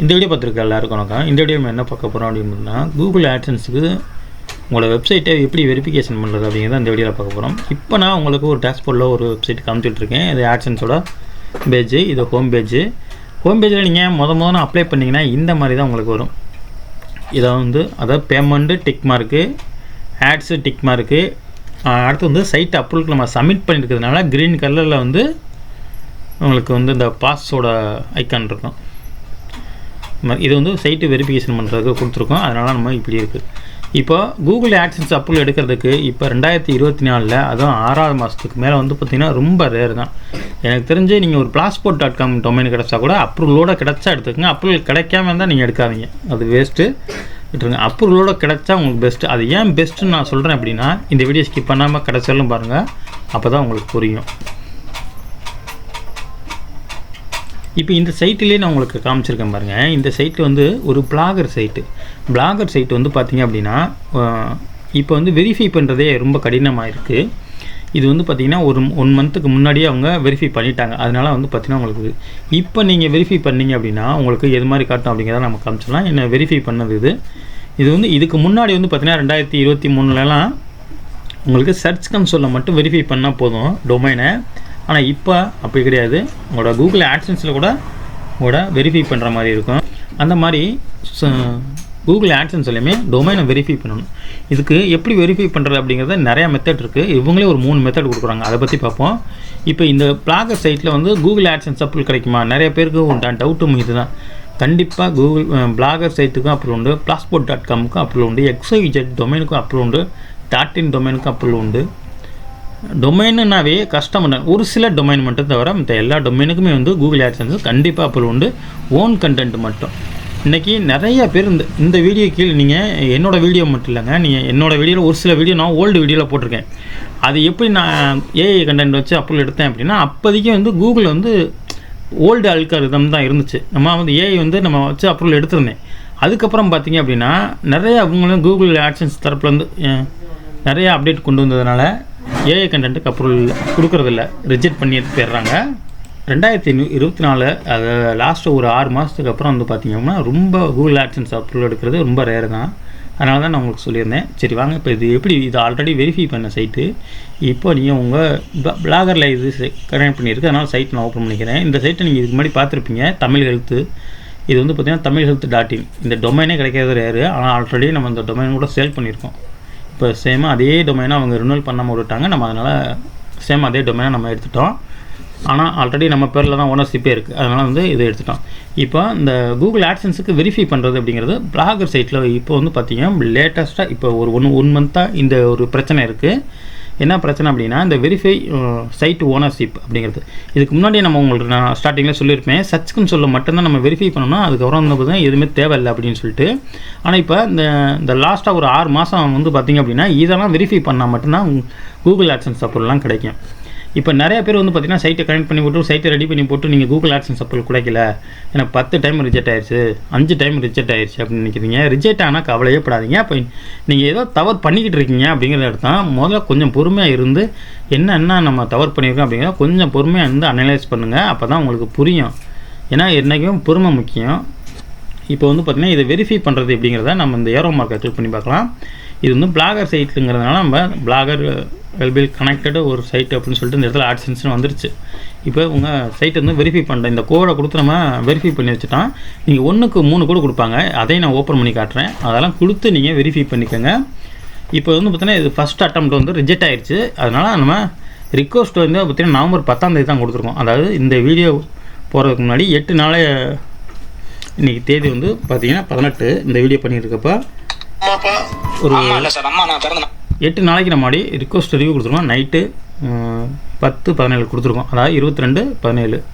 இந்த வீடியோ பார்த்துருக்க எல்லாருக்கும் வணக்கம். இந்த வீடியோ நம்ம என்ன பார்க்க போகிறோம் அப்படின்னா கூகுள் ஆட்சன்ஸுக்கு உங்களோட வெப்சைட்டை எப்படி வெரிஃபிகேஷன் பண்ணுறது அப்படிங்கிறத இந்த வீடியோவில் பார்க்க போகிறோம் இப்போ நான் உங்களுக்கு ஒரு டேஷ்போர்டில் ஒரு வெப்சைட் காமிச்சிட்ருக்கேன் இது ஆட்சன்ஸோட பேஜ் இது ஹோம் பேஜ் ஹோம் பேஜில் நீங்கள் முத முதல்ல அப்ளை பண்ணிங்கன்னா இந்த மாதிரி தான் உங்களுக்கு வரும். இதை வந்து அதாவது payment tick mark ads tick mark அடுத்து வந்து சைட் அப்ரூவலுக்கு நம்ம சப்மிட் பண்ணியிருக்கிறதுனால க்ரீன் கலரில் வந்து உங்களுக்கு வந்து இந்த பாஸோட ஐக்கான் இருக்கும். இது வந்து சைட்டு வெரிஃபிகேஷன் பண்ணுறதுக்கு கொடுத்துருக்கோம். அதனால் நம்ம இப்படி இருக்குது இப்போ கூகுள் ஆக்சன்ஸ் அப்ரூவல் எடுக்கிறதுக்கு இப்போ ரெண்டாயிரத்தி இருபத்தி நாலில் அதுவும் ஆறாவது மாதத்துக்கு மேலே வந்து பார்த்திங்கன்னா ரொம்ப ரேர் தான். எனக்கு தெரிஞ்சு நீங்கள் ஒரு பிளாஸ்போர்ட் டாட் காம் டொமைன் கிடச்சா கூட அப்ரூவலோட கிடச்சா எடுத்துக்கங்க. அப்ரூவல் கிடைக்காம இருந்தால் நீங்கள் எடுக்காதீங்க. அது வேஸ்ட்டு விட்டுருங்க. அப்ரூவலோட கிடைச்சா உங்களுக்கு பெஸ்ட்டு அது ஏன் பெஸ்ட்டுன்னு நான் சொல்கிறேன் அப்படின்னா இந்த வீடியோ ஸ்கிப் பண்ணாமல் கிடச்சாலும் பாருங்கள் அப்போ தான் உங்களுக்கு புரியும். இப்போ இந்த சைட்டிலே நான் உங்களுக்கு காமிச்சிருக்கேன் பாருங்கள் இந்த சைட்டு வந்து ஒரு பிளாகர் சைட்டு. பிளாகர் சைட்டு வந்து பார்த்தீங்க அப்படின்னா இப்போ வந்து வெரிஃபை பண்ணுறதே ரொம்ப கடினமாக இருக்குது இது வந்து பார்த்திங்கன்னா ஒரு ஒன் மந்த்துக்கு முன்னாடியே அவங்க வெரிஃபை பண்ணிட்டாங்க. அதனால வந்து பார்த்திங்கன்னா உங்களுக்கு இப்போ நீங்கள் வெரிஃபை பண்ணீங்க அப்படின்னா உங்களுக்கு எது மாதிரி காட்டும் அப்படிங்கிறத நம்ம காமிச்சிடலாம். என்ன வெரிஃபை பண்ணது இது? இது வந்து இதுக்கு முன்னாடி வந்து பார்த்திங்கன்னா ரெண்டாயிரத்தி இருபத்தி மூணுலலாம் உங்களுக்கு சர்ச் கன்சோலில் மட்டும் வெரிஃபை பண்ணால் போதும். டொமைனை ஆனால் இப்போ அப்படி கிடையாது. உங்களோட கூகுள் ஆட்சன்ஸில் கூட உங்களோட வெரிஃபை பண்ணுற மாதிரி இருக்கும். அந்த மாதிரி கூகுள் ஆட்சன்ஸ்லையுமே டொமைனை வெரிஃபை பண்ணணும். இதுக்கு எப்படி வெரிஃபை பண்ணுறது அப்படிங்கிறத நிறையா மெத்தட் இருக்குது இவங்களே ஒரு மூணு மெத்தட் கொடுக்குறாங்க. அதை பற்றி பார்ப்போம். இப்போ இந்த பிளாகர் சைட்டில் வந்து கூகுள் ஆட்சன்ஸ் அப்ரூவல் கிடைக்குமா? நிறைய பேருக்கு உண்டான டவுட்டும் இதுதான். கண்டிப்பாக கூகுள் பிளாகர் சைட்டுக்கும் அப்ரூவல் உண்டு. பிளாஸ்போர்ட் டாட் காமுக்கும் அப்ரூவல் உண்டு. எக்ஸோஇஜெட் டொமைனுக்கும் அப்ரூவல் உண்டு. டாட் இன் டொமைனுக்கும் அப்ரூவல் உண்டு. டொமைனுனாவே கஷ்டம் ஒரு சில டொமைன் மட்டும் தவிர மற்ற எல்லா டொமைனுக்குமே வந்து கூகுள் ஆட்சன்ஸ் கண்டிப்பாக அப்ரூவல் உண்டு. ஓன் கண்டென்ட் மட்டும். இன்றைக்கி நிறைய பேர் இந்த இந்த வீடியோ கீழே நீங்கள் என்னோடய வீடியோ மட்டும் இல்லைங்க நீங்கள் என்னோடய வீடியோவில் ஒரு சில வீடியோ நான் ஓல்டு வீடியோவில் போட்டிருக்கேன். அது எப்படி நான் ஏஐ கண்டென்ட் வச்சு அப்ரூவல் எடுத்தேன் அப்படின்னா அப்போதைக்கு வந்து கூகுள் வந்து ஓல்டு அல்காரிதம் தான் இருந்துச்சு. நம்ம வந்து ஏஐ வந்து நம்ம வச்சு அப்ரூவல் எடுத்திருந்தேன். அதுக்கப்புறம் பார்த்தீங்க அப்படின்னா நிறைய அவங்களும் கூகுள் ஆட்சன்ஸ் தரப்புலேருந்து நிறைய அப்டேட் கொண்டு வந்ததுனால ஏஐ கண்டென்ட்டுக்கு அப்ரூவல் கொடுக்குறதில்ல. ரிஜெக்ட் பண்ணி எடுத்து போயிடுறாங்க. ரெண்டாயிரத்தி இருபத்தி நாலு அது லாஸ்ட்டு ஒரு ஆறு மாதத்துக்கு அப்புறம் வந்து பார்த்தீங்கன்னா ரொம்ப கூகுள் ஆட்சன்ஸ் அப்ரூவல் எடுக்கிறது ரொம்ப ரேர் தான். அதனால தான் நான் உங்களுக்கு சொல்லியிருந்தேன். சரி வாங்க இப்போ இது எப்படி இது ஆல்ரெடி வெரிஃபை பண்ண சைட்டு இப்போ நீங்கள் உங்கள் பிளாகரில் இது கனெக்ட் பண்ணியிருக்கு. அதனால் சைட் நான் ஓப்பன் பண்ணிக்கிறேன். இந்த சைட்டை நீங்கள் இதுக்கு முன்னாடி பார்த்துருப்பீங்க. தமிழ் ஹெல்த்து இது வந்து பார்த்தீங்கன்னா தமிழ் ஹெல்த் டாட் இன் இந்த டொமைனே கிடைக்காத ரேரு ஆனால் ஆல்ரெடி நம்ம இந்த டொமைன் கூட சேல் பண்ணியிருக்கோம். இப்போ சேமாக அதே டொமைனை அவங்க ரினுவல் பண்ணாமல் விட்டுட்டாங்க. நம்ம அதனால் சேம் அதே டொமைனை நம்ம எடுத்துட்டோம். ஆனால் ஆல்ரெடி நம்ம பேரில் தான் ஓனர்ஷிப்பே இருக்குது அதனால் வந்து இதை எடுத்துட்டோம். இப்போ இந்த கூகுள் ஆட்சன்ஸுக்கு வெரிஃபை பண்ணுறது அப்படிங்கிறது பிளாகர் சைட்டில் இப்போ வந்து பார்த்தீங்கன்னா லேட்டஸ்ட்டாக இப்போ ஒரு ஒன் ஒன் மந்த்தாக இந்த ஒரு பிரச்சனை இருக்குது என்ன பிரச்சனை அப்படின்னா இந்த வெரிஃபை சைட் ஓனர்ஷிப் அப்படிங்கிறது. இதுக்கு முன்னாடி நம்ம உங்களுக்கு நான் ஸ்டார்டிங்கில் சொல்லியிருப்பேன். சர்ச்சுக்குன்னு சொல்ல மட்டும்தான் நம்ம வெரிஃபை பண்ணணும் அதுக்கப்புறம் வந்து பார்த்தீங்கன்னா எதுவுமே தேவையில்லை அப்படின்னு சொல்லிட்டு. ஆனால் இப்போ இந்த இந்த லாஸ்ட்டாக ஒரு ஆறு மாதம் வந்து பார்த்தீங்க அப்படின்னா இதெல்லாம் வெரிஃபை பண்ணால் மட்டும்தான் கூகுள் ஆட்சன்ஸ் சப்போர்ட்லாம் கிடைக்கும். இப்போ நிறைய பேர் வந்து பார்த்தீங்கன்னா சைட்டை கனெக்ட் பண்ணி போட்டு சைட்டை ரெடி பண்ணி போட்டு நீங்கள் கூகுள் ஆட்சன்ஸ் அப்ரூவல் கிடைக்கல எனக்கு பத்து டைம் ரிஜெக்ட் ஆயிடுச்சு அஞ்சு டைம் ரிஜெக்ட் ஆயிடுச்சு அப்படின்னு நினைக்கிறீங்க. ரிஜெக்ட் ஆனால் கவலையே படாதீங்க. அப்போ நீங்கள் ஏதோ தவறு பண்ணிக்கிட்டு இருக்கீங்க அப்படிங்கிறத எடுத்தால் முதல்ல கொஞ்சம் பொறுமையாக இருந்து என்ன என்ன நம்ம தவறு பண்ணியிருக்கோம் அப்படிங்கிறத கொஞ்சம் பொறுமையாக இருந்து அனலைஸ் பண்ணுங்கள் அப்போ தான் உங்களுக்கு புரியும். ஏன்னா என்றைக்கும் பொறுமை முக்கியம். இப்போ வந்து பார்த்திங்கன்னா இதை வெரிஃபை பண்ணுறது அப்படிங்கிறத நம்ம இந்த ஏரோ மார்க்கை கிளிக் பண்ணி பார்க்கலாம். இது வந்து பிளாகர் சைட்டுங்கிறதுனால நம்ம பிளாகர் வெல்பில் கனெக்டடு ஒரு சைட் அப்படின்னு சொல்லிட்டு இந்த இடத்துல ஆட்சன்ஸ்னு வந்துருச்சு. இப்போ உங்கள் சைட் வந்து வெரிஃபை பண்ணுறேன் இந்த கோடை கொடுத்து நம்ம வெரிஃபை பண்ணி வச்சுட்டோம் நீங்கள் ஒன்றுக்கு மூணு கோடு கொடுப்பாங்க. அதையும் நான் ஓப்பன் பண்ணி காட்டுறேன். அதெல்லாம் கொடுத்து நீங்கள் வெரிஃபை பண்ணிக்கோங்க. இப்போ வந்து பார்த்தீங்கன்னா இது ஃபஸ்ட் அட்டம் வந்து ரிஜெக்ட் ஆயிடுச்சு அதனால் நம்ம ரிக்வஸ்ட் வந்து பார்த்தீங்கன்னா நவம்பர் பத்தாம் தேதி தான் கொடுத்துருக்கோம். அதாவது இந்த வீடியோ போகிறதுக்கு முன்னாடி எட்டு நாளே இன்றைக்கி தேதி வந்து பார்த்திங்கன்னா பதினெட்டு. இந்த வீடியோ பண்ணியிருக்கப்போ ஒரு- எட்டு நாளைக்கு நம்ம முன்னாடி ரிக்வஸ்ட் ரிவ்யூ கொடுத்துருக்கோம். நைட்டு பத்து பதினேழு கொடுத்துருக்கோம். அதாவது இருபத்தி ரெண்டு பதினேழு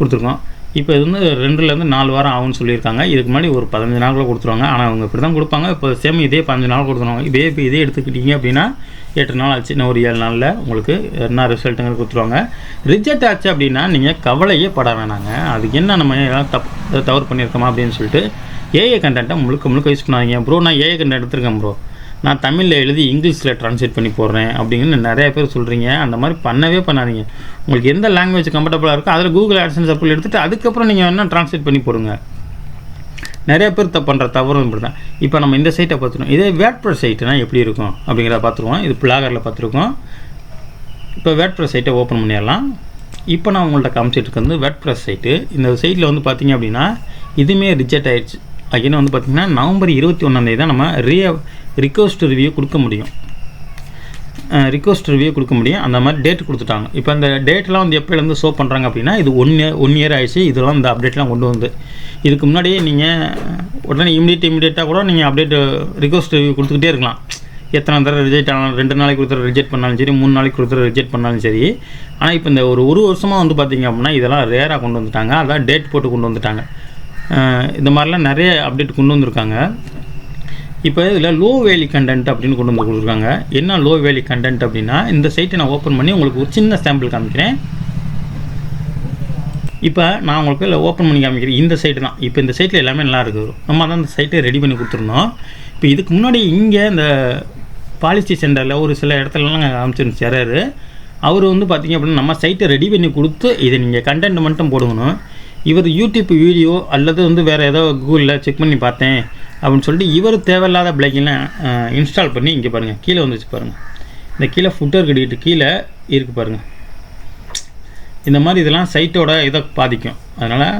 கொடுத்துருக்கோம். இப்போ இது வந்து ரெண்டுலேருந்து நாலு வாரம் ஆகும்னு சொல்லியிருக்காங்க. இதுக்கு முன்னாடி ஒரு பதினஞ்சு நாளுக்குள்ள கொடுத்துருவாங்க. ஆனால் அவங்க இப்படி தான் கொடுப்பாங்க. இப்போ சேம் இதே பதினஞ்சு நாள் கொடுத்துருவாங்க. இதே இப்போ இதே எடுத்துக்கிட்டீங்க அப்படின்னா எட்டு நாள் ஆச்சு. இன்னும் ஒரு ஏழு நாளில் உங்களுக்கு என்ன ரிசல்ட்டுங்க கொடுத்துருவாங்க. ரிஜெக்ட் ஆச்சு அப்படின்னா நீங்கள் கவலையே பட வேணாங்க. அதுக்கு என்ன நம்ம ஏதாவது தப்பு தவறு பண்ணியிருக்கோமா அப்படின்னு சொல்லிட்டு ஏஐ கண்டென்ட்டை முழுக்க முழுக்க யூஸ் பண்ணாதீங்க. ப்ரோ நான் ஏஐ கண்டென்ட் எடுத்திருக்கேன் ப்ரோ நான் தமிழில் எழுதி இங்கிலீஷில் ட்ரான்ஸ்லேட் பண்ணி போடுறேன் அப்படின்னு நிறைய பேர் சொல்கிறீங்க அந்த மாதிரி பண்ணவே பண்ணாதீங்க. உங்களுக்கு எந்த லாங்குவேஜ் கம்ஃபர்டபுளாக இருக்கோ அதில் கூகுள் ஆட்சன்ஸ் அப்ரூவல் எடுத்துகிட்டு அதுக்கப்புறம் நீங்கள் வேணால் ட்ரான்ஸ்லேட் பண்ணி போடுங்க. நிறைய பேர் த பண்ணுற தவறும் இப்படி தான் இப்போ நம்ம இந்த சைட்டை பார்த்துருவோம் இதே வேட்பிரஸ் சைட்டுனா எப்படி இருக்கும் அப்படிங்கிறத பார்த்துருவோம். இது பிளாகரில் பார்த்துருக்கோம். இப்போ வேட்பிரஸ் சைட்டை ஓப்பன் பண்ணிடலாம். இப்போ நான் உங்கள்கிட்ட காமிச்சிட்டு இருக்கிறது வந்து வேட்பிரஸ் சைட்டு இந்த சைட்டில் வந்து பார்த்தீங்க அப்படின்னா இதுவுமே ரிஜெக்ட் ஆகிடுச்சு அகைன் வந்து பார்த்திங்கன்னா நவம்பர் இருபத்தி ஒன்றாந்தேதி தான் நம்ம ரிய ரிக்வஸ்ட் ரிவ்யூ கொடுக்க முடியும். ரிக்வஸ்ட் ரிவ்யூ கொடுக்க முடியும். அந்த மாதிரி டேட் கொடுத்துட்டாங்க. இப்போ அந்த டேட்லாம் வந்து எப்போலேருந்து ஷோ பண்ணுறாங்க அப்படின்னா இது ஒன் இயர் ஒன் இயர் ஆயிடுச்சு. இதெல்லாம் இந்த அப்டேட்லாம் கொண்டு வந்து. இதுக்கு முன்னாடியே நீங்கள் உடனே இமீடியட் இமீடியட்டாக கூட நீங்கள் அப்டேட் ரிக்வஸ்ட் ரிவ்யூ கொடுத்துக்கிட்டே இருக்கலாம். எத்தனை தடவை ரிஜெக்ட் ஆனாலும் ரெண்டு நாளைக்கு கொடுத்துற ரிஜெக்ட் பண்ணாலும் சரி மூணு நாளைக்கு கொடுத்துற ரிஜெக்ட் பண்ணாலும் சரி. ஆனால் இப்போ இந்த ஒரு ஒரு வருஷமாக வந்து பார்த்தீங்க அப்படின்னா இதெல்லாம் ரேராக கொண்டு வந்துட்டாங்க. அதான் டேட் போட்டு கொண்டு வந்துட்டாங்க. இந்த மாதிரிலாம் நிறைய அப்டேட் கொண்டு வந்திருக்காங்க. இப்போ இதில் லோ வேலி கண்டென்ட் அப்படின்னு கொண்டு வந்து கொடுத்துருக்காங்க. என்ன லோ வேலி கண்டென்ட் அப்படின்னா இந்த சைட்டை நான் ஓப்பன் பண்ணி உங்களுக்கு ஒரு சின்ன சாம்பிள் காமிக்கிறேன். இப்போ நான் உங்களுக்கு இல்லை ஓப்பன் பண்ணி காமிக்கிறேன். இந்த சைட்டு தான். இப்போ இந்த சைட்டில் எல்லாமே நல்லா இருக்குது நம்ம தான் இந்த சைட்டை ரெடி பண்ணி கொடுத்துருந்தோம். இப்போ இதுக்கு முன்னாடி இங்கே இந்த பாலிசி சென்டரில் ஒரு சில இடத்துலலாம் காமிச்சிருந்துச்சு. யாராரு அவர் வந்து பார்த்திங்க அப்படின்னா நம்ம சைட்டை ரெடி பண்ணி கொடுத்து இதை நீங்கள் கண்டென்ட் மட்டும் போடுங்கணும். இவர் யூடியூப் வீடியோ அல்லது வந்து வேறு ஏதோ கூகுளில் செக் பண்ணி பார்த்தேன் அப்படின்னு சொல்லிட்டு இவர் தேவையில்லாத பிளேக்கெல்லாம் இன்ஸ்டால் பண்ணி இங்கே பாருங்கள் கீழே வந்துச்சு பாருங்கள் இந்த கீழே ஃபுட்டர் கட்டிக்கிட்டு கீழே இருக்குது பாருங்கள் இந்த மாதிரி இதெல்லாம் சைட்டோட இதை பாதிக்கும். அதனால்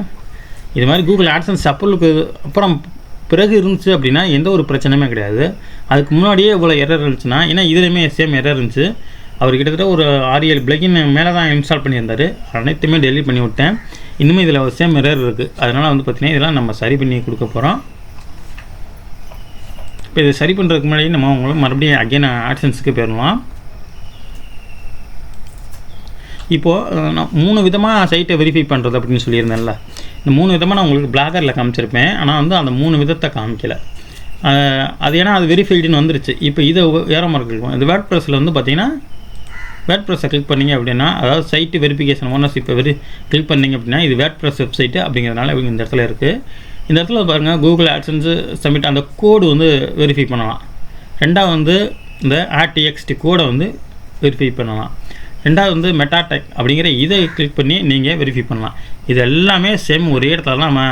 இது மாதிரி கூகுள் ஆட்சன்ஸ் அப்பலுக்கு அப்புறம் பிறகு இருந்துச்சு அப்படின்னா எந்த ஒரு பிரச்சனையுமே கிடையாது. அதுக்கு முன்னாடியே இவ்வளோ எரர் இருந்துச்சுன்னா ஏன்னா இதுலேயுமே சேம் எரர் இருந்துச்சு. அவர் கிட்டத்தட்ட ஒரு ஆறு ஏழு பிளக்கின் மேலே தான் இன்ஸ்டால் பண்ணியிருந்தார். அனைத்துமே டெலிட் பண்ணி விட்டேன். இன்னுமே இதில் சேம் மிரர் இருக்குது அதனால் வந்து பார்த்திங்கன்னா இதெல்லாம் நம்ம சரி பண்ணி கொடுக்க போகிறோம் இப்போ இதை சரி பண்ணுறதுக்கு முன்னாடி நம்ம உங்களுக்கு மறுபடியும் அகைன் ஆட்சன்ஸுக்கு போயிடலாம் இப்போது நான் மூணு விதமாக சைட்டை வெரிஃபை பண்ணுறது அப்படின்னு சொல்லியிருந்தேன்ல. இந்த மூணு விதமாக நான் உங்களுக்கு பிளாகரில் காமிச்சிருப்பேன். ஆனால் வந்து அந்த மூணு விதத்தை காமிக்கல. அது ஏன்னா அது வெரிஃபைடுன்னு வந்துருச்சு. இப்போ இதை ஏற மாதிரி இருக்கும் இந்த வேர்ட் ப்ரெஸில் வந்து பார்த்திங்கன்னா வேர்ட் ப்ரெஸ்ஸை கிளிக் பண்ணீங்க அப்படின்னா அதாவது சைட்டு வெரிஃபிகேஷன் ஓனர்ஸ் இப்போ வெரி கிளிக் பண்ணீங்க அப்படின்னா இது வேர்ட் ப்ரெஸ் வெப்சைட்டு அப்படிங்கிறதுனால இவங்க இந்த இடத்துல இருக்குது இந்த இடத்துல பாருங்கள் கூகுள் ஆட்சன்ஸு சப்மிட் அந்த கோடு வந்து வெரிஃபை பண்ணலாம். ரெண்டாவது வந்து இந்த ஆர்டிஎக்ஸ்டி கோடை வந்து வெரிஃபை பண்ணலாம். ரெண்டாவது வந்து மெட்டாடெக் அப்படிங்கிற இதை கிளிக் பண்ணி நீங்கள் வெரிஃபை பண்ணலாம். இது எல்லாமே சேம் ஒரே இடத்துல தான் நம்ம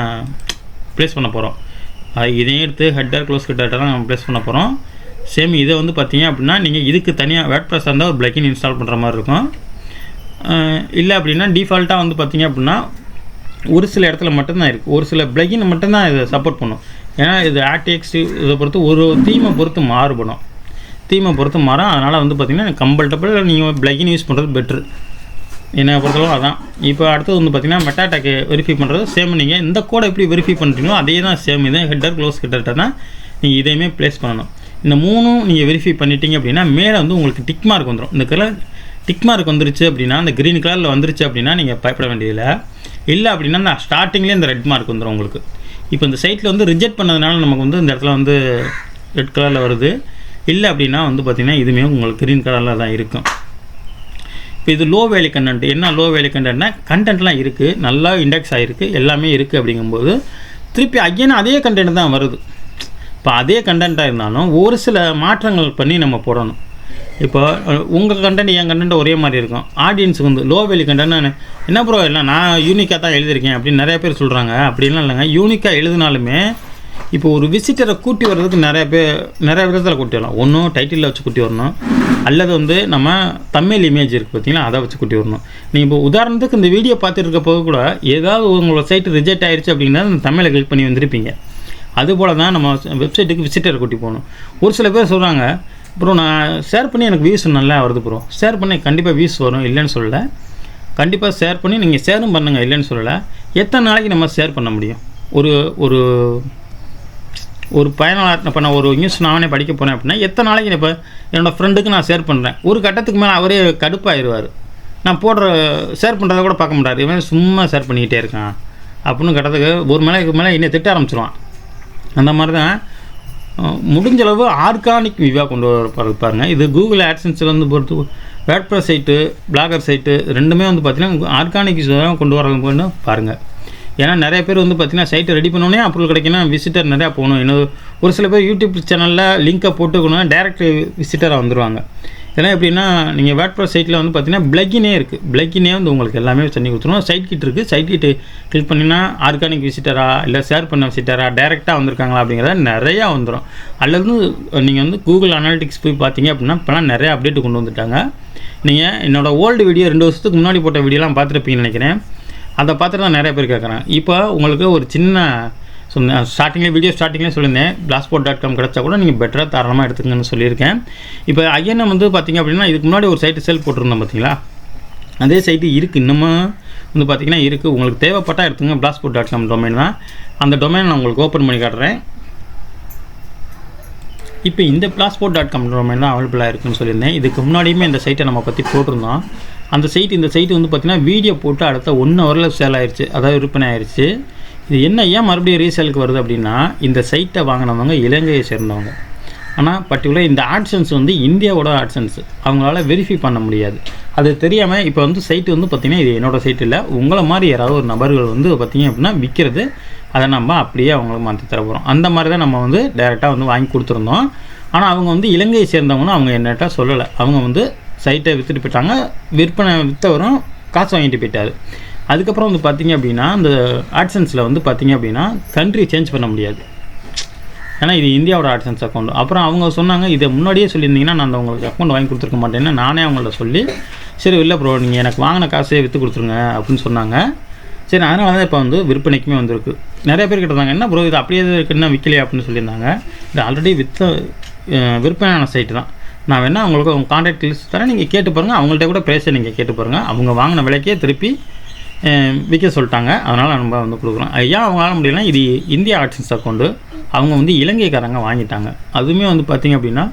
ப்ளேஸ் பண்ண போகிறோம் இதையும் எடுத்து ஹெட்டர் க்ளோஸ் ஹெட்டர் தான் நம்ம ப்ளேஸ் பண்ண போகிறோம் சேம் இதை வந்து பார்த்தீங்க அப்படின்னா நீங்கள் இதுக்கு தனியாக வேட் ப்ரெஸ் இருந்தால் ஒரு பிளக்கின் இன்ஸ்டால் பண்ணுற மாதிரி இருக்கும். இல்லை அப்படின்னா டிஃபால்ட்டாக வந்து பார்த்தீங்க அப்படின்னா ஒரு சில இடத்துல மட்டும்தான் இருக்குது ஒரு சில பிளகின் மட்டும்தான் இதை சப்போர்ட் பண்ணும். ஏன்னா இது ஆர்டிஎக்ஸ் இதை பொறுத்து ஒரு தீமை பொறுத்து மாறுபடும். தீமை பொறுத்து மாறும். அதனால் வந்து பார்த்திங்கன்னா கம்பல்டபிள் நீங்கள் பிளகின் யூஸ் பண்ணுறது பெட்ரு என்னை பொறுத்தளவு அதான். இப்போ அடுத்தது வந்து பார்த்தீங்கன்னா மெட்டாடேக்கு வெரிஃபை பண்ணுறது சேம் நீங்கள் இந்த கோடை எப்படி வெரிஃபை பண்ணுறீங்களோ அதே தான் சேம் இதே ஹெட்டர் க்ளோஸ் ஹெட்டர்கிட்ட தான் நீங்கள் இதையுமே ப்ளேஸ் பண்ணணும். இந்த மூணும் நீங்கள் வெரிஃபை பண்ணிட்டீங்க அப்படின்னா மேலே வந்து உங்களுக்கு டிக் மார்க் வந்துடும் இந்த கலர் டிக் மார்க் வந்துருச்சு அப்படின்னா அந்த க்ரீன் கலரில் வந்துருச்சு அப்படின்னா நீங்கள் பயப்பட வேண்டியதில்லை. இல்லை அப்படின்னா இந்த ஸ்டார்டிங்லேயே இந்த ரெட் மார்க் வந்துடும் உங்களுக்கு. இப்போ இந்த சைட்டில் வந்து ரிஜெக்ட் பண்ணதுனால நமக்கு வந்து இந்த இடத்துல வந்து ரெட் கலரில் வருது. இல்லை அப்படின்னா வந்து பார்த்திங்கன்னா இதுவுமே உங்களுக்கு க்ரீன் கலரில் தான் இருக்கும். இப்போ இது லோ வேலி கண்டென்ட் என்ன லோ வேலி கண்டென்ட்னா கண்டென்ட்லாம் இருக்குது நல்லா இண்டெக்ஸ் ஆகிருக்கு எல்லாமே இருக்குது அப்படிங்கும்போது திருப்பி அகைன் அதே கண்டென்ட் தான் வருது. இப்போ அதே கண்டென்ட்டாக இருந்தாலும் ஒரு சில மாற்றங்கள் பண்ணி நம்ம போடணும். இப்போ உங்கள் கண்டென்ட் என் கண்டென்ட் ஒரே மாதிரி இருக்கும். ஆடியன்ஸுக்கு வந்து லோ வேலி கண்டென்ட் என்ன ப்ரோ இல்லை நான் யூனிக்காக தான் எழுதியிருக்கேன் அப்படின்னு நிறைய பேர் சொல்கிறாங்க அப்படின்லாம் இல்லைங்க. யூனிக்காக எழுதினாலுமே இப்போ ஒரு விசிட்டரை கூட்டி வர்றதுக்கு நிறைய பேர் நிறைய விதத்தில் கூட்டி வரலாம். ஒன்றும் டைட்டிலில் வச்சு கூட்டி வரணும். அல்லது வந்து நம்ம தமிழ் இமேஜ் இருக்குது பார்த்தீங்களா? அதை வச்சு கூட்டி வரணும். நீங்கள் இப்போ உதாரணத்துக்கு இந்த வீடியோ பார்த்துட்டு இருக்க போது கூட ஏதாவது உங்களோட சைட்டு ரிஜெக்ட் ஆயிடுச்சு அப்படின்னா அந்த தமிழை கிளிக் பண்ணி வந்திருப்பீங்க. அதுபோல் தான் நம்ம வெப்சைட்டுக்கு விசிட்டர் கூட்டி போகணும். ஒரு சில பேர் சொல்கிறாங்க ப்ரோ நான் ஷேர் பண்ணி எனக்கு வியூஸ் நல்லா வருது ப்ரோ ஷேர் பண்ணி கண்டிப்பாக வியூஸ் வரும் இல்லைன்னு சொல்லலை. கண்டிப்பாக ஷேர் பண்ணி நீங்கள் ஷேரும் பண்ணுங்கள் இல்லைன்னு சொல்லலை. எத்தனை நாளைக்கு நம்ம ஷேர் பண்ண முடியும்? ஒரு ஒரு ஒரு பயனாளர் இப்போ நான் ஒரு நியூஸ் நானே படிக்க போனேன் அப்படின்னா எத்தனை நாளைக்கு இப்போ என்னோடய ஃப்ரெண்டுக்கு நான் ஷேர் பண்ணுறேன் ஒரு கட்டத்துக்கு மேலே அவரே கடுப்பாயிருவார். நான் போடுற ஷேர் பண்ணுறத கூட பார்க்க மாட்டார். இவன் சும்மா ஷேர் பண்ணிக்கிட்டே இருக்கான். அப்படின்னு கட்டத்துக்கு ஒரு மேலே மேலே என்னை திட்ட ஆரம்பிச்சிருவான். அந்த மாதிரி தான் முடிஞ்சளவு ஆர்கானிக் வியூவாக கொண்டு வர பாருங்க. இது கூகுள் ஆட்சன்ஸில் வந்து பொறுத்து வேட்ப்ரஸ் சைட்டு பிளாகர் சைட்டு ரெண்டுமே வந்து பார்த்தீங்கன்னா ஆர்கானிக் வியூவாக கொண்டு வரணும்னு பாருங்கள் ஏன்னா நிறைய பேர் வந்து பார்த்தீங்கன்னா சைட்டை ரெடி பண்ணோன்னே அப்ரூவல் கிடைக்கணும் விசிட்டர் நிறையா போகணும். இன்னும் ஒரு சில பேர் யூடியூப் சேனலில் லிங்கை போட்டுக்கணும் டேரக்ட் விசிட்டராக வந்துடுவாங்க இதெல்லாம் எப்படின்னா நீங்கள் வேட்ப்ரஸ் சைட்டில் வந்து பார்த்தீங்கன்னா பிளக்கினே இருக்குது பிளக்கினே வந்து உங்களுக்கு எல்லாமே பண்ணி கொடுத்துருவோம். சைட் கிட் இருக்குது சைட் கிட்டு கிளிக் பண்ணினா ஆர்கானிக் விசிட்டரா இல்லை ஷேர் பண்ண விசிட்டரா டேரெக்டாக வந்திருக்காங்களா அப்படிங்கிறத நிறையா வந்துடும் அல்லது நீங்கள் வந்து கூகுள் அனாலிட்டிக்ஸ் போய் பார்த்தீங்க அப்படின்னா இப்போலாம் நிறைய அப்டேட் கொண்டு வந்துட்டாங்க. நீங்கள் என்னோடய ஓல்டு வீடியோ ரெண்டு வருஷத்துக்கு முன்னாடி போட்ட வீடியோலாம் பார்த்துருப்பீங்கன்னு நினைக்கிறேன். அதை பார்த்துட்டு தான் நிறைய பேர் கேட்குறேன் இப்போ உங்களுக்கு ஒரு சின்ன சொன்னேன் ஸ்டார்டிங்கில் வீடியோ ஸ்டார்டிங்லேயே சொல்லியிருந்தேன். பிளாஸ்போர்ட் டாட் காம் கிடச்சா கூட நீங்கள் பெட்டராக தாராளமாக எடுத்துக்கங்கன்னு சொல்லியிருக்கேன். இப்போ ஐஎன்எம் வந்து பார்த்தீங்க அப்படின்னா இதுக்கு முன்னாடி ஒரு சைட்டு சேல் போட்டிருந்தோம் பார்த்தீங்களா அதே சைட்டு இருக்குது இன்னமும் வந்து பார்த்தீங்கன்னா இருக்குது உங்களுக்கு தேவைப்பட்டால் எடுத்துங்க பிளாஸ்போர்ட் டாட் காம் டொமைன் தான். அந்த டொமைன் நான் உங்களுக்கு ஓப்பன் பண்ணி காட்டுறேன். இப்போ இந்த பிளாஸ்போர்ட் டாட் காம் டொமைன் தான் அவைலபிளாக இருக்குன்னு சொல்லியிருந்தேன். இதுக்கு முன்னாடியுமே இந்த சைட்டை நம்ம பற்றி போட்டிருந்தோம். அந்த சைட் இந்த சைட்டு வந்து பார்த்திங்கன்னா வீடியோ போட்டு அடுத்த ஒன் ஹவரில் சேல் ஆயிடுச்சு அதாவது விற்பனை ஆயிடுச்சு இது என்ன ஏன் மறுபடியும் ரீசேலுக்கு வருது அப்படின்னா இந்த சைட்டை வாங்கினவங்க இலங்கையை சேர்ந்தவங்க. ஆனால் பர்டிகுலர் இந்த ஆட்சன்ஸ் வந்து இந்தியாவோட ஆட்சன்ஸ் அவங்களால வெரிஃபை பண்ண முடியாது. அது தெரியாமல் இப்போ வந்து சைட்டு வந்து பார்த்திங்கன்னா இது என்னோடய சைட் இல்லை. உங்களை மாதிரி யாராவது ஒரு நபர்கள் வந்து பார்த்திங்க அப்படின்னா விற்கிறது அதை நம்ம அப்படியே அவங்களுக்கு மாற்றி தர போகிறோம் அந்த மாதிரி தான் நம்ம வந்து டைரெக்டாக வந்து வாங்கி கொடுத்துருந்தோம். ஆனால் அவங்க வந்து இலங்கையை சேர்ந்தவங்கன்னு அவங்க என்னட்டா சொல்லலை. அவங்க வந்து சைட்டை விற்றுட்டு போயிட்டாங்க. விற்பனை விற்றவரும் காசு வாங்கிட்டு போயிட்டார். அதுக்கப்புறம் வந்து பார்த்தீங்க அப்படின்னா இந்த ஆட்சன்ஸில் வந்து பார்த்தீங்க அப்படின்னா கண்ட்ரி சேஞ்ச் பண்ண முடியாது. ஏன்னா இது இந்தியாவோட ஆட்சன்ஸ் அக்கௌண்ட் அப்புறம் அவங்க சொன்னாங்க இதை முன்னாடியே சொல்லியிருந்தீங்கன்னா நான் அந்த உங்களுக்கு அக்கௌண்ட் வாங்கி கொடுத்துருக்க மாட்டேன்னு நானே அவங்கள்ட்ட சொல்லி சரி இல்லை ப்ரோ நீங்கள் எனக்கு வாங்கின காசே விற்று கொடுத்துருங்க அப்படின்னு சொன்னாங்க. சரி அதனால தான் இப்போ வந்து விற்பனைக்குமே வந்திருக்கு. நிறைய பேர் கேட்டிருந்தாங்க என்ன ப்ரோ இது அப்படியே இருக்குன்னா விற்கலையா அப்படின்னு சொல்லியிருந்தாங்க. இது ஆல்ரெடி விற்ற விற்பனையான சைட்டு தான். நான் வேணால் உங்களுக்கு உங்கள் கான்டாக்ட் லிஸ்ட் தரேன். நீங்கள் கேட்டு பாருங்கள் அவங்கள்ட்ட கூட ப்ரைஸை நீங்கள் கேட்டு பாருங்கள் அவங்க வாங்கின விலைக்கே திருப்பி விற்க சொல்லிட்டாங்க. அதனால் நம்ம வந்து கொடுக்குறோம் ஏன் அவங்களால முடியலனா இது இந்தியா ஆட்சன்ஸ் அக்கௌண்ட்டு அவங்க வந்து இலங்கைக்காரங்க வாங்கிட்டாங்க. அதுவுமே வந்து பார்த்திங்க அப்படின்னா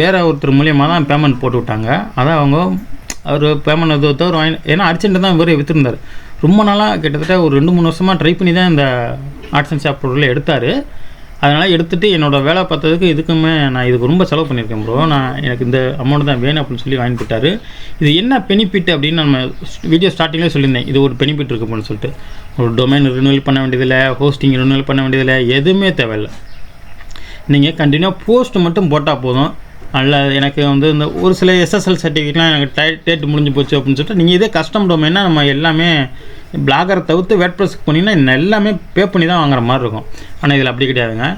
வேறு ஒருத்தர் மூலியமாக தான் பேமெண்ட் போட்டு விட்டாங்க. அதான் அவங்க அவர் பேமெண்ட் அது தவிர வாங்கி ஏன்னா அர்ஜென்ட்டு தான் இவர் விற்றுருந்தார் ரொம்ப நாளாக கிட்டத்தட்ட ஒரு ரெண்டு மூணு வருஷமாக ட்ரை பண்ணி தான் இந்த ஆர்ட்ஸ் அண்ட் ஷாப் பொருளை எடுத்தார். அதனால் எடுத்துகிட்டு என்னோட வேலை பார்த்ததுக்கு இதுக்குமே நான் இதுக்கு ரொம்ப செலவு பண்ணியிருக்கேன் ப்ரோ நான் எனக்கு இந்த அமௌண்ட் தான் வேணும் அப்படின்னு சொல்லி வாங்கி போட்டார் இது என்ன பெனிஃபிட் அப்படின்னு நம்ம வீடியோ ஸ்டார்டிங்லேயே சொல்லியிருந்தேன். இது ஒரு பெனிஃபிட் இருக்கு அப்படின்னு சொல்லிட்டு. ஒரு டொமைன் ரினுவல் பண்ண வேண்டியதில்லை ஹோஸ்டிங் ரினுவல் பண்ண வேண்டியதில்லை எதுவுமே தேவையில்லை. நீங்கள் கண்டினியூவாக போஸ்ட் மட்டும் போட்டால் போதும். அல்ல எனக்கு வந்து இந்த ஒரு சில எஸ்எஸ்எல் சர்டிஃபிகேட்லாம் எனக்கு டை டேட் முடிஞ்சு போச்சு அப்படின்னு சொல்லிட்டு நீங்கள் இதே கஸ்டம் டொமைனா நம்ம எல்லாமே பிளாகரை தவிர்த்து வேட்ப்ரெஸ்க்கு போனீங்கன்னா இன்னும் எல்லாமே பே பண்ணி தான் வாங்குற மாதிரி இருக்கும். ஆனால் இதில் அப்படி கிடையாதுங்க.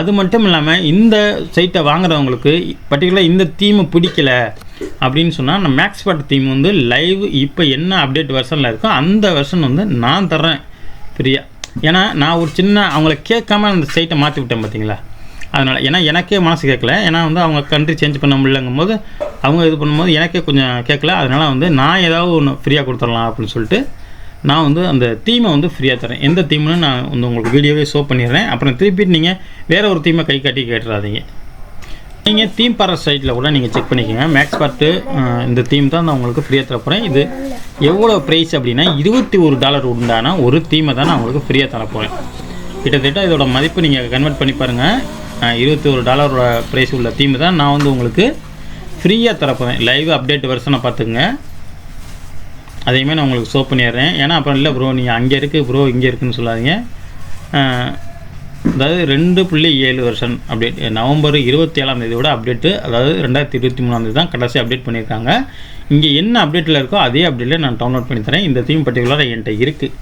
அது மட்டும் இல்லாமல் இந்த சைட்டை வாங்குறவங்களுக்கு பர்டிகுலராக இந்த தீமை பிடிக்கல அப்படின்னு சொன்னால் நம்ம மேக்ஸ்பர்ட் தீம் வந்து லைவ் இப்போ என்ன அப்டேட் வெர்ஷனில் இருக்கோ அந்த வெர்ஷன் வந்து நான் தர்றேன். ஃப்ரீயாக ஏன்னா நான் ஒரு சின்ன அவங்கள கேட்காம அந்த சைட்டை மாற்றி விட்டேன் பார்த்தீங்களா அதனால் ஏன்னா எனக்கே மனசு கேட்கல. ஏன்னா வந்து அவங்க கண்ட்ரி சேஞ்ச் பண்ண முடியலங்கும் போது அவங்க இது பண்ணும்போது எனக்கே கொஞ்சம் கேட்கல. அதனால் வந்து நான் ஏதாவது ஒன்று ஃப்ரீயாக கொடுத்துடலாம் அப்படின்னு சொல்லிட்டு நான் வந்து அந்த தீமை வந்து ஃப்ரீயாக தரேன். எந்த தீம்னு நான் வந்து உங்களுக்கு வீடியோவே ஷோ பண்ணிடுறேன். அப்புறம் திருப்பி நீங்கள் வேறு ஒரு தீமை கை காட்டி கேட்டுறாதீங்க. நீங்கள் தீம் பார சைட்டில் கூட நீங்கள் செக் பண்ணிக்கோங்க. மேக்ஸ் பார்ட்டு இந்த தீம் தான் நான் உங்களுக்கு ஃப்ரீயாக தரப்போகிறேன் இது எவ்வளோ ப்ரைஸ் அப்படின்னா இருபத்தி ஒரு டாலர் உண்டான ஒரு தீமை தான் நான் உங்களுக்கு ஃப்ரீயாக தரப்போகிறேன் கிட்டத்தட்ட இதோட மதிப்பு நீங்கள் கன்வெர்ட் பண்ணி பாருங்கள் இருபத்தி ஒரு டாலரோட ப்ரைஸ் உள்ள தீம் தான் நான் வந்து உங்களுக்கு ஃப்ரீயாக தரப்போகிறேன் லைவ் அப்டேட் வருஷனை பார்த்துக்குங்க. அதையுமே நான் உங்களுக்கு ஷோ பண்ணிடுறேன். ஏன்னா அப்புறம் இல்லை ப்ரோ நீங்கள் அங்கே இருக்குது ப்ரோ இங்கே இருக்குதுன்னு சொல்லாதீங்க. அதாவது ரெண்டு புள்ளி ஏழு வருஷன் அப்டேட் நவம்பர் இருபத்தி ஏழாம் தேதியோட அப்டேட்டு அதாவது ரெண்டாயிரத்தி இருபத்தி மூணாம் தேதி தான் கடைசி அப்டேட் பண்ணியிருக்காங்க. இங்கே என்ன அப்டேட்டில் இருக்கோ அதே அப்டேட்டில் நான் டவுன்லோட் பண்ணி தரேன். இந்த தீம் பர்டிகுலராக என்கிட்ட இருக்குது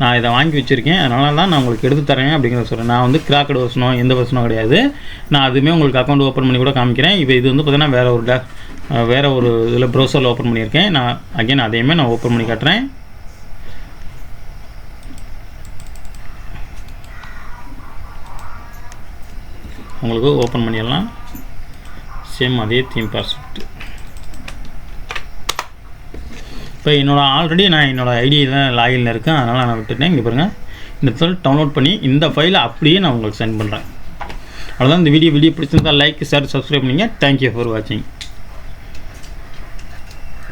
நான் இதை வாங்கி வச்சுருக்கேன். அதனால தான் நான் உங்களுக்கு எடுத்து தரேன் அப்படிங்கிறத சொல்கிறேன் நான் வந்து கிராக்கட் வசனம் எந்த வசனம் கிடையாது. நான் அதுவுமே உங்களுக்கு அக்கௌண்ட் ஓப்பன் பண்ணி கூட காமிக்கிறேன். இப்போ இது வந்து பார்த்தீங்கன்னா வேறு ஒரு டா- வேறு ஒரு இதில் ப்ரௌசரில் ஓப்பன் பண்ணியிருக்கேன். நான் அகைன் அதையுமே நான் ஓப்பன் பண்ணி காட்டுறேன். உங்களுக்கு ஓப்பன் பண்ணிடலாம். சேம் அதே தீம் பாஸ்வேர்ட் இப்போ என்னோட ஆல்ரெடி நான் என்னோடய ஐடி தான் இருக்கேன். அதனால் நான் விட்டுட்டேன். இங்கே பாருங்கள் இந்த ஃபைல் டவுன்லோட் பண்ணி இந்த ஃபைலை அப்படியே நான் உங்களுக்கு சென்ட் பண்ணுறேன் அவ்வளோதான் இந்த வீடியோ வீடியோ பிடிச்சிருந்தால் லைக் ஷேர் சப்ஸ்கிரைப் பண்ணிங்க. தேங்க்யூ ஃபார் வாட்சிங்